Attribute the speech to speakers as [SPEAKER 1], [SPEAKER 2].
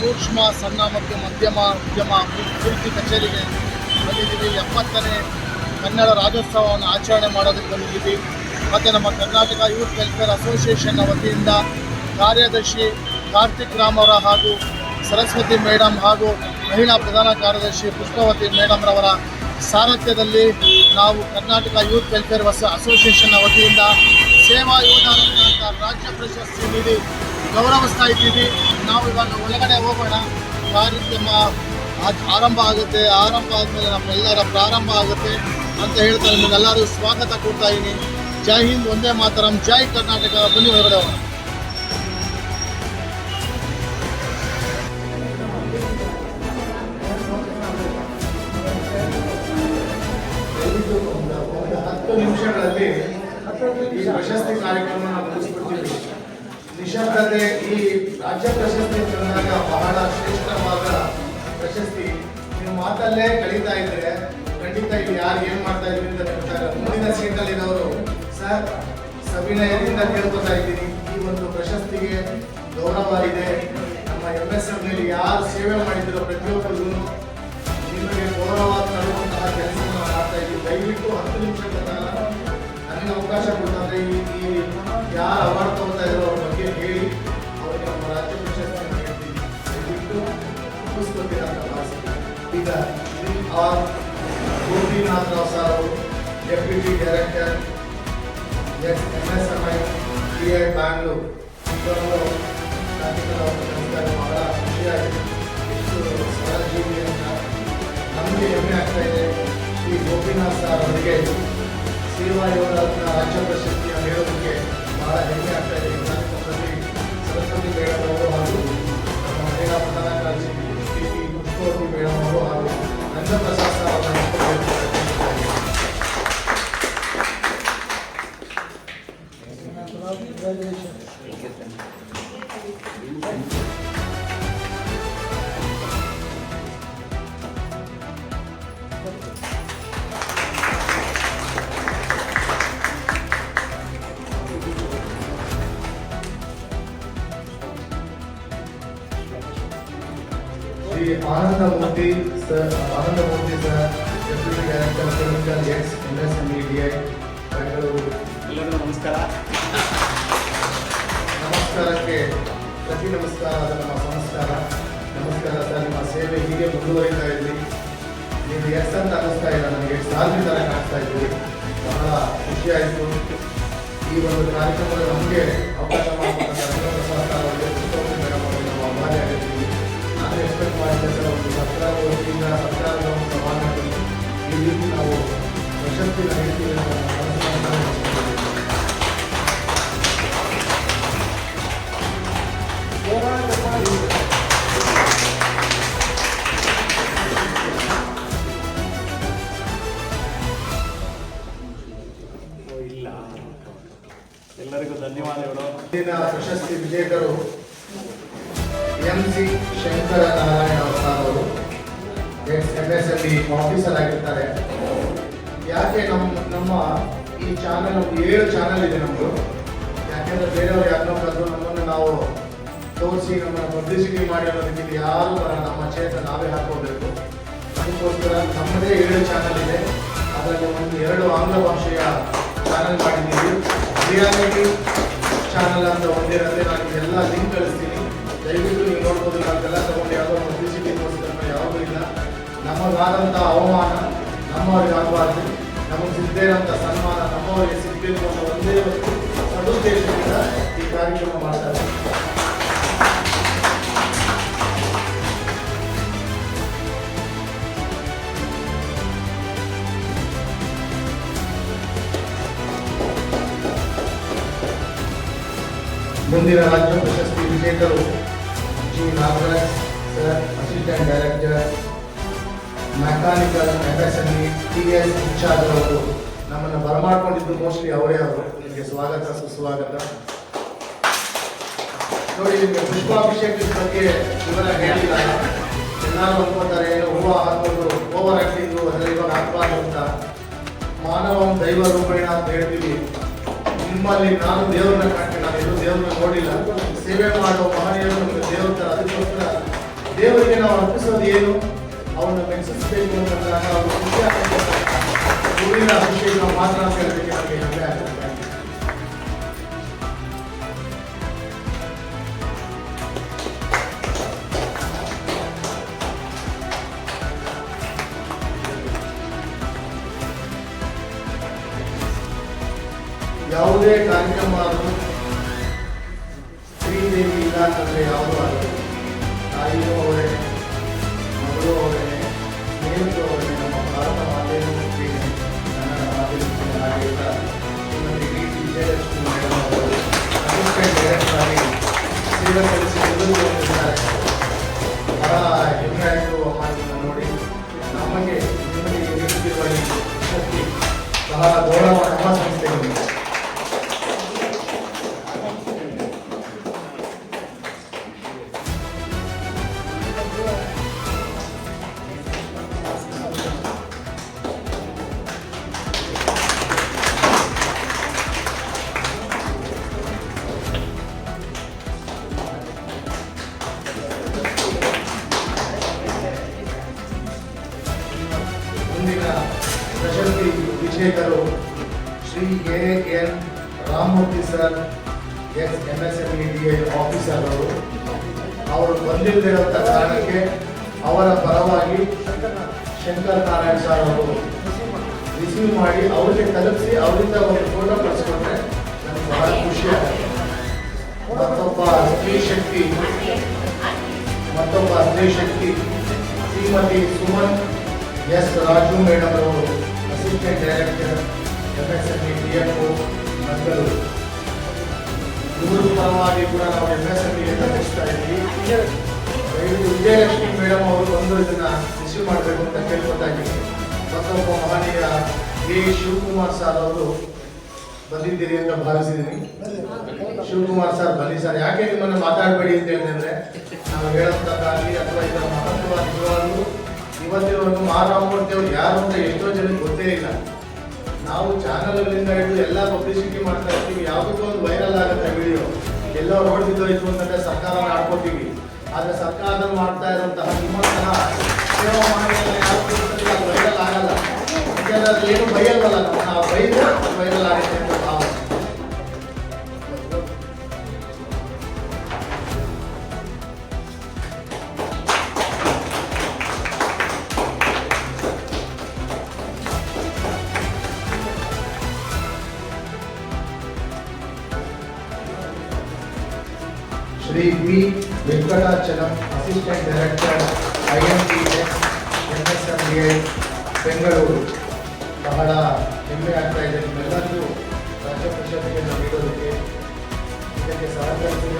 [SPEAKER 1] ಸೂಕ್ಷ್ಮ, ಸಣ್ಣ ಮತ್ತು ಮಧ್ಯಮ, ಉದ್ಯಮ ಅಭಿವೃದ್ಧಿ ಕಚೇರಿಗೆ ಬಂದಿದ್ದೀವಿ. ಎಪ್ಪತ್ತನೇ ಕನ್ನಡ ರಾಜ್ಯೋತ್ಸವವನ್ನು ಆಚರಣೆ ಮಾಡೋದಕ್ಕೆ ಬಂದಿದ್ದೀವಿ. ಮತ್ತು ನಮ್ಮ ಕರ್ನಾಟಕ ಯೂತ್ ವೆಲ್ಫೇರ್ ಅಸೋಸಿಯೇಷನ್ನ ವತಿಯಿಂದ ಕಾರ್ಯದರ್ಶಿ ಕಾರ್ತಿಕ್ ರಾಮ್ ಅವರ ಹಾಗೂ ಸರಸ್ವತಿ ಮೇಡಮ್ ಹಾಗೂ ಮಹಿಳಾ ಪ್ರಧಾನ ಕಾರ್ಯದರ್ಶಿ ಪುಷ್ಪವತಿ ಮೇಡಮ್ರವರ ಸಾರಥ್ಯದಲ್ಲಿ ನಾವು ಕರ್ನಾಟಕ ಯೂತ್ ವೆಲ್ಫೇರ್ ಅಸೋಸಿಯೇಷನ್ನ ವತಿಯಿಂದ ಸೇವಾ ಯೋಜನೆ ರಾಜ್ಯ ಪ್ರಶಸ್ತಿ ನೀಡಿ ಗೌರವಿಸ್ತಾ ಇದ್ದೀವಿ. ನಾವು ಇವಾಗ ಒಳಗಡೆ ಹೋಗೋಣ. ಕಾರ್ಯಕ್ರಮ ಆರಂಭ ಆಗುತ್ತೆ. ಆರಂಭ ಆದಮೇಲೆ ನಮ್ಮೆಲ್ಲರ ಪ್ರಾರಂಭ ಆಗುತ್ತೆ ಅಂತ ಹೇಳ್ತಾ ನಿಮಗೆಲ್ಲರೂ ಸ್ವಾಗತ ಕೊಡ್ತಾ ಇದ್ದೀನಿ. ಜೈ ಹಿಂದ್, ಒಂದೇ ಮಾತರಂ. ಜೈ ಕರ್ನಾಟಕ. ಬನ್ನಿ ಹೊರಗಡೆ ಹೋಗೋಣ. ನಿಮಿಷಗಳಲ್ಲಿ ಈ ಪ್ರಶಸ್ತಿ ಕಾರ್ಯಕ್ರಮ ನಿಶಬ್ದತೆ ಈ ರಾಜ್ಯ ಪ್ರಶಸ್ತಿ ತಂದಾಗ ಬಹಳ ಶ್ರೇಷ್ಠವಾದ ಪ್ರಶಸ್ತಿ. ನೀವು ಮಾತಲ್ಲೇ ಕಳೀತಾ ಇದ್ರೆ ಖಂಡಿತ ಇಲ್ಲಿ ಯಾರು ಏನ್ ಮಾಡ್ತಾ ಇದ್ರಿ ಅಂತ ಹೇಳ್ತಾರೆ ಮುಂದಿನ ಸೀಟಲ್ಲಿ ಇರೋರು ಸರ್, ಸವಿನಯದಿಂದ ಕೇಳ್ಕೊತಾ ಇದ್ದೀನಿ. ಈ ಒಂದು ಪ್ರಶಸ್ತಿಗೆ ಗೌರವ ಇದೆ. ನಮ್ಮ ಎಂ ಎಸ್ ಎಂ ಯಾರು ಸೇವೆ ಮಾಡಿದ್ರು ಪ್ರತಿಯೊಬ್ಬರು. ನಿಮಗೆ ಗೌರವ ತರುವಂತಹ ಕೆಲಸವನ್ನು ಮಾಡ್ತಾ ಇದ್ದೀವಿ. ದಯವಿಟ್ಟು ಹತ್ತು ಕಾಲ ನನಗೆ ಅವಕಾಶ ಕೊಡ್ತಾರೆ ಈ ಯಾರು award R Gopinath Rao sir ಅವರು deputy director S M S M I T I Bangalore ಇವರು ನಮಸ್ಕಾರ ಬಹಳ ಖುಷಿಯಾಗಿದೆ ಎಷ್ಟು ಸಹಜೀವಿ ಅಂತ ನಮಗೆ ಹೆಮ್ಮೆ ಆಗ್ತಾ ಇದೆ ಶ್ರೀ ಗೋಪಿನಾಥ್ ಸರ್ ಅವರಿಗೆ ಸೇವಾ ಯೋಧರತ್ನ ರಾಜ್ಯ ಪ್ರಶಸ್ತಿಯನ್ನು ನೀಡೋದಕ್ಕೆ ಬಹಳ ಹೆಮ್ಮೆ ಆಗ್ತಾ ಇದೆ ಈ ಕಾರ್ಯಕ್ರಮದಲ್ಲಿ Saraswati madam Anand Murthy sir Anand Murthy sir deputy director chemical X N S E D I Bengaluru
[SPEAKER 2] ಎಲ್ಲರಿಗೂ ನಮಸ್ಕಾರ.
[SPEAKER 1] ನಮಸ್ಕಾರಕ್ಕೆ ಪ್ರತಿ ನಮಸ್ಕಾರ ಅದು ನಮ್ಮ ಸಂಸ್ಕಾರ. ನಮಸ್ಕಾರ ಸರ್ ನಿಮ್ಮ ಸೇವೆ ಹೀಗೆ ಮುಂದುವರಿತಾ ಇರಲಿ ನೀವು ಎಸ್ ಅಂತ ಅನ್ನಿಸ್ತಾ ಇಲ್ಲ ನನಗೆ ಸಾಧನೆ ಥರ ಕಾಣಿಸ್ತಾ ಇದ್ದೀವಿ ಬಹಳ ಖುಷಿಯಾಯಿತು ಈ ಒಂದು ಕಾರ್ಯಕ್ರಮದ ನಮಗೆ ಅವಕಾಶ ಸರ್ ಒಂದು ಸರ್ಕಾರ ವತಿಯಿಂದ ಸರ್ಕಾರದ ಒಂದು ಈ ರೀತಿ ನಾವು
[SPEAKER 2] ಪ್ರಶಸ್ತಿ ಎಲ್ಲರಿಗೂ ಧನ್ಯವಾದಗಳು.
[SPEAKER 1] ಇಂದಿನ ಪ್ರಶಸ್ತಿ ವಿಜೇತರು ಎಂ ಸಿ ಶಂಕರ ನಾರಾಯಣ ಅವರು ಎಂ ಎಸ್ ಆಫೀಸರ್ ಆಗಿರ್ತಾರೆ. ಯಾಕೆ ನಮ್ಮ ನಮ್ಮ ಈ ಚಾನಲ್ ಒಂದು ಏಳು ಚಾನಲ್ ಇದೆ ನಮ್ಮದು ಯಾಕೆಂದ್ರೆ ಬೇರೆಯವ್ರು ಯಾರನ್ನೋ ಕರೆದು ನಮ್ಮನ್ನು ನಾವು ತೋರಿಸಿ, ನಮ್ಮನ್ನು ಪಬ್ಲಿಸಿಟಿ ಮಾಡಿ ಅನ್ನೋದಕ್ಕೆ ಇಲ್ಲಿ ಯಾರು ಬರೋಣ ನಮ್ಮ ಚೇತ ನಾವೇ ಹಾಕೋಬೇಕು ಅದಕ್ಕೋಸ್ಕರ ನಮ್ಮದೇ ಏಳು ಚಾನಲ್ ಇದೆ. ಅದರಲ್ಲಿ ಒಂದು ಎರಡು ಆಂಗ್ಲ ಭಾಷೆಯ ಚಾನಲ್ ಮಾಡಿದ್ದೀವಿ. ರಿಯಾಲಿಟಿ ಚಾನಲ್ ಅಂತ ಒಂದಿರೋದೇ ನಾನು ಎಲ್ಲ ಲಿಂಕ್ ಕಳಿಸ್ತೀನಿ. ದಯವಿಟ್ಟು ನೀವು ನೋಡ್ಬೋದು, ನಾವೆಲ್ಲ ನಮಗಾದಂಥ ಅವಮಾನ ನಮ್ಮವ್ರಿಗೆ ಆಗಬಾರ್ದು ನಮಗೆ ಸಿಗದೇ ಇರೋಂಥ ಸನ್ಮಾನ, ನಮ್ಮವರಿಗೆ ಸಿಗಬೇಕು ಅನ್ನೋ ಒಂದೇ ಒಂದು ಸದುದ್ದೇಶದಿಂದ ಈ ಕಾರ್ಯಕ್ರಮ ಮಾಡ್ತಾರೆ ಮುಂದಿನ ರಾಜ್ಯ ಪ್ರಶಸ್ತಿ ವಿಜೇತರು G Nagaraj sir assistant director mechanical FSME T S incharge ಅವರು ನಮ್ಮನ್ನು ಬರಮಾಡ್ಕೊಂಡಿದ್ದು ಮೋಸ್ಟ್ಲಿ ಅವರೇ ಅವರು. ನಿಮಗೆ ಸ್ವಾಗತ, ಸುಸ್ವಾಗತ. ನೋಡಿ, ನಿಮಗೆ ಪುಷ್ಪಾಭಿಷೇಕದ ಬಗ್ಗೆ ವಿವರ ಹೇಳಿಲ್ಲ. ಎಲ್ಲರೂ ಅನ್ಕೋತಾರೆ ಏನು ಹೂವು ಹಾಕೋದು ಓವರ್ ಆಕ್ಟಿಂಗು ಅದರಲ್ಲಿ ಇವಾಗ ಹಾಕ್ಬಾರ್ದು ಅಂತ. ಮಾನವ ದೈವ ರೂಪೇಣ ಅಂತ ಹೇಳ್ತೀವಿ. ನಿಮ್ಮಲ್ಲಿ ನಾನು ದೇವರನ್ನ ಕಾಣ್ತೀನಿ, ನಾನು ಎಲ್ಲೂ ದೇವ್ರನ್ನ ನೋಡಿಲ್ಲ. ಸೇವೆ ಮಾಡೋ ಮಹನೀಯರು ನಮಗೆ ದೇವ್ರ ಅದಕ್ಕೋಸ್ಕರ ದೇವರಿಗೆ ನಾವು ಅರ್ಪಿಸೋದು ಏನು? ಅವನ್ನ ಮೆಚ್ಚಿಸಬೇಕು ಅಂತಂದಾಗ ಅವರು ಖುಷಿ ಆಗ್ತಕ್ಕಂಥ ಊರಿನ ಅಭಿಷೇಕ ಮಾತ್ರ ಅಂತ ಹೇಳೋದಕ್ಕೆ ನಮಗೆ ಹೆಮ್ಮೆ ಆಗುತ್ತೆ ಯಾವುದೇ ಕಾರ್ಯಕ್ರಮ ಆದರೂ ಶ್ರೀದೇವಿ ಇಲ್ಲ ಅಂತಂದ್ರೆ ಯಾವುದೂ ಆಗಲ್ಲ. ತಾಯಿಯೂ ಅವರೇ, ಮಗಳು ಅವರೇ. ಭಾರತ ನೋಡಿ ನಮಗೆ ನಿಮಗೆ ನೀಡುತ್ತಿರುವ ಶಕ್ತಿ ಬಹಳ ಗೌರವ ನಮ್ಮ ಸಂಸ್ಥೆಗೆ ವಿಜೇತರು Shri A N Ramamurthy sir S M S M E D A officer ಅವರು ಅವರು ಬಂದಿಲ್ಲದಿರುವಂಥ ಕಾರಣಕ್ಕೆ ಅವರ ಪರವಾಗಿ ಶಂಕರ್ ನಾರಾಯಣ್ ಸರ್ ಅವರು ರಿಸೀವ್ ಮಾಡಿ ಅವರಿಗೆ ತಲುಪಿಸಿ ಅವರಿಂದ ಒಂದು ಫೋಟೋ ಕಳಿಸ್ಕೊಂಡ್ರೆ ನನಗೆ ಬಹಳ ಖುಷಿ ಆಗುತ್ತೆ. ಮತ್ತೊಬ್ಬ ಸ್ತ್ರೀ ಶಕ್ತಿ, ಮತ್ತೊಬ್ಬ ಸ್ತ್ರೀ ಶಕ್ತಿ ಶ್ರೀಮತಿ ಸುಮನ್ ಎಸ್ ರಾಜು ಮೇಡಮ್ ಅವರು assistant director F S M D F Mangaluru ಇವರು ಪರವಾಗಿ ಕೂಡ ನಾವು ಎಫ್ ಎಸ್ ಎಂ ಡಿ ನಡೆಸ್ತಾ ಇದ್ವಿ ದಯವಿಟ್ಟು ವಿಜಯಲಕ್ಷ್ಮಿ ಮೇಡಮ್ ಅವರು ಒಂದು ಇದನ್ನ ರಿಸೀವ್ ಮಾಡಬೇಕು ಅಂತ ಕೇಳ್ಕೊತಾ ಇದ್ದೀನಿ ಮತ್ತೊಬ್ಬ ಮಹನೀಯ ಕೆ ಶಿವಕುಮಾರ್ ಸರ್ ಅವರು ಬಂದಿದ್ದೀರಿ ಅಂತ ಭಾವಿಸಿದ್ದೀನಿ. ಶಿವಕುಮಾರ್ ಸರ್ ಬನ್ನಿ ಸರ್ ಯಾಕೆ ನಿಮ್ಮನ್ನು ಮಾತಾಡಬೇಡಿ ಅಂತ ಹೇಳಿದ್ರೆ ನಾವು ಹೇಳೋದಕ್ಕಾಗಲಿ ಅಥವಾ ಇದರ ಮಹತ್ವ ನಿಜವಾಗ್ಲೂ ಇವತ್ತಿನವರೆಗೂ ಮಹಾರಾಮಮೂರ್ತಿ ಅವರು ಯಾರು ಅಂತ ಎಷ್ಟೋ ಜನಕ್ಕೆ ಗೊತ್ತೇ ಇಲ್ಲ. ನಾವು ಚಾನಲ್ಗಳಿಂದ ಹಿಡಿದು ಎಲ್ಲ ಪಬ್ಲಿಸಿಟಿ ಮಾಡ್ತಾ ಇರ್ತೀವಿ. ಯಾವುದಕ್ಕೂ ಒಂದು ವೈರಲ್ ಆಗುತ್ತೆ ವಿಡಿಯೋ ಎಲ್ಲೋ ರೋಡ್ ಅಂತ ಸರ್ಕಾರ ಆಡ್ಕೋತೀವಿ. ಆದರೆ ಸರ್ಕಾರ ಮಾಡ್ತಾ ಇರುವಂತಹ ನಿಮ್ಮಂತಹ ಸೇವಾ ಅದು ವೈರಲ್ ಆಗಲ್ಲ. ಯಾಕಂದ್ರೆ ಏನು ಬೈಯಲ್ವಲ್ಲ ನಾವು ಬೈದ್ರೆ ವೈರಲ್ ಆಗುತ್ತೆ ಅಂತ ಭಾವನೆ. Shri P Venkatachalam assistant director I M T S N S M D I Bengaluru ಬಹಳ ಹೆಮ್ಮೆ ಆಗ್ತಾ ಇದೆ ನಿಮ್ಮೆಲ್ಲರಿಗೂ. ರಾಜ್ಯ ಪ್ರಶಸ್ತಿಯನ್ನು ನೀಡೋದಕ್ಕೆ ಇದಕ್ಕೆ ಸಹಕರಿಸಿದ ನಿಮ್ಮ ತಾಳ್ಮೆ